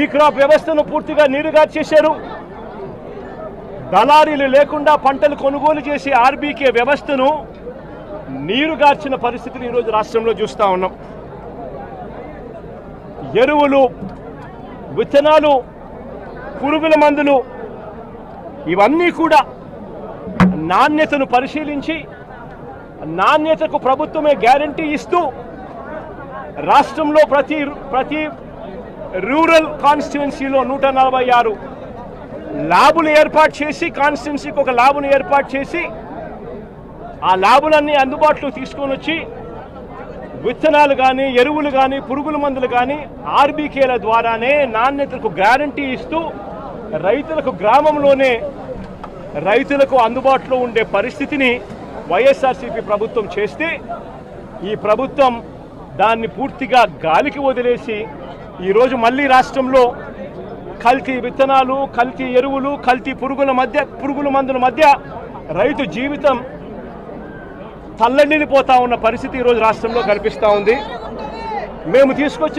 ఈ క్రాప్ వ్యవస్థను పూర్తిగా నీరుగార్చేశారు దళారీలు లేకుండా పంటలు కొనుగోలు చేసే ఆర్బీకే వ్యవస్థను నీరుగార్చిన పరిస్థితిని ఈరోజు రాష్ట్రంలో చూస్తా ఉన్నాం. ఎరువులు విత్తనాలు పురుగుల మందులు ఇవన్నీ కూడా నాణ్యతను పరిశీలించి నాణ్యతకు ప్రభుత్వమే గ్యారంటీ ఇస్తూ రాష్ట్రంలో ప్రతి ప్రతి రూరల్ కాన్స్టిట్యున్సీలో నూట నలభై ఆరు ల్యాబులు ఏర్పాటు చేసి కాన్స్టిట్యున్సీకి ఒక ల్యాబును ఏర్పాటు చేసి ఆ ల్యాబులన్నీ అందుబాటులో తీసుకొని వచ్చి విత్తనాలు కానీ ఎరువులు కానీ పురుగుల మందులు కానీ ఆర్బీకేల ద్వారానే నాణ్యతకు గ్యారంటీ ఇస్తూ రైతులకు గ్రామంలోనే రైతులకు అందుబాటులో ఉండే పరిస్థితిని వైఎస్ఆర్సీపీ ప్రభుత్వం చేస్తే ఈ ప్రభుత్వం దాన్ని పూర్తిగా గాలికి వదిలేసి ఈరోజు మళ్ళీ రాష్ట్రంలో కల్తీ విత్తనాలు కల్తీ ఎరువులు కల్తీ పురుగుల మధ్య పురుగుల మందుల మధ్య రైతు జీవితం తల్లడిల్లిపోతా ఉన్న పరిస్థితి ఈరోజు రాష్ట్రంలో కనిపిస్తూ ఉంది. మేము తీసుకొచ్చి